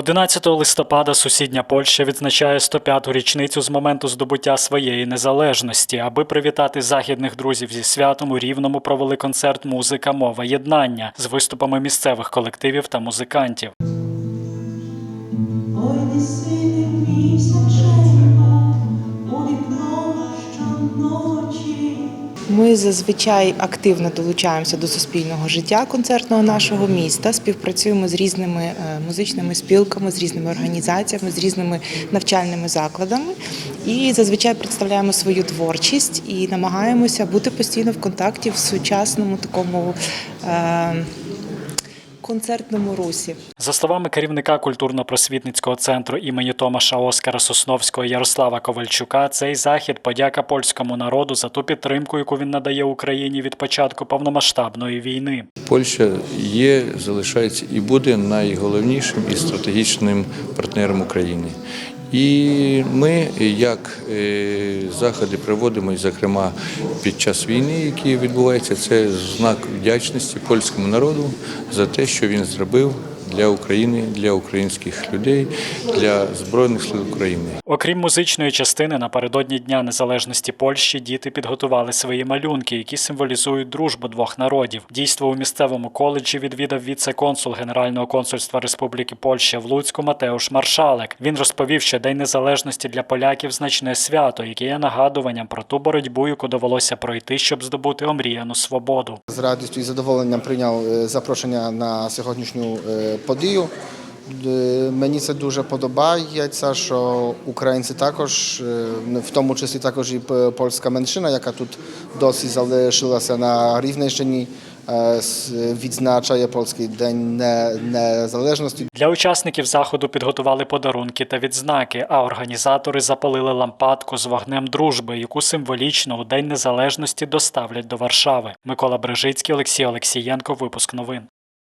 11 листопада сусідня Польща відзначає 105-ту річницю з моменту здобуття своєї незалежності. Аби привітати західних друзів зі святом у Рівному провели концерт Музика, мова, єднання з виступами місцевих колективів та музикантів. Ой, Ми зазвичай активно долучаємося до суспільного життя концертного нашого міста. Співпрацюємо з різними е, музичними спілками, з різними організаціями, з різними навчальними закладами. І зазвичай представляємо свою творчість і намагаємося бути постійно в контакті в сучасному такому е, концертному русі. За словами керівника культурно-просвітницького центру імені Томаша Оскара Сосновського Ярослава Ковальчука, цей захід подяка польському народу за ту підтримку, яку він надає Україні від початку повномасштабної війни. Польща є, залишається і буде найголовнішим і стратегічним партнером України. І ми, як е, заходи проводимо, і, зокрема під час війни, які відбуваються, це знак вдячності польському народу за те, що він зробив для України, для українських людей, для Збройних сил України. Окрім музичної частини, напередодні Дня Незалежності Польщі діти підготували свої малюнки, які символізують дружбу двох народів. Дійство у місцевому коледжі відвідав віце-консул Генерального консульства Республіки Польща в Луцьку Матеуш Маршалек. Він розповів, що День Незалежності для поляків значне свято, яке є нагадуванням про ту боротьбу, яку довелося пройти, щоб здобути омріяну свободу. З радістю і задоволенням прийняв е, запрошення на сьогоднішню е, подію. Е, Мені це дуже подобається, що українці також, е, в тому числі також і польська меншина, яка тут досі залишилася на Рівненщині, е, відзначає польський день незалежності. Для учасників заходу підготували подарунки та відзнаки, а організатори запалили лампадку з вогнем дружби, яку символічно у День Незалежності доставлять до Варшави. Микола Брежицький, Олексій Олексієнко. Випуск новин.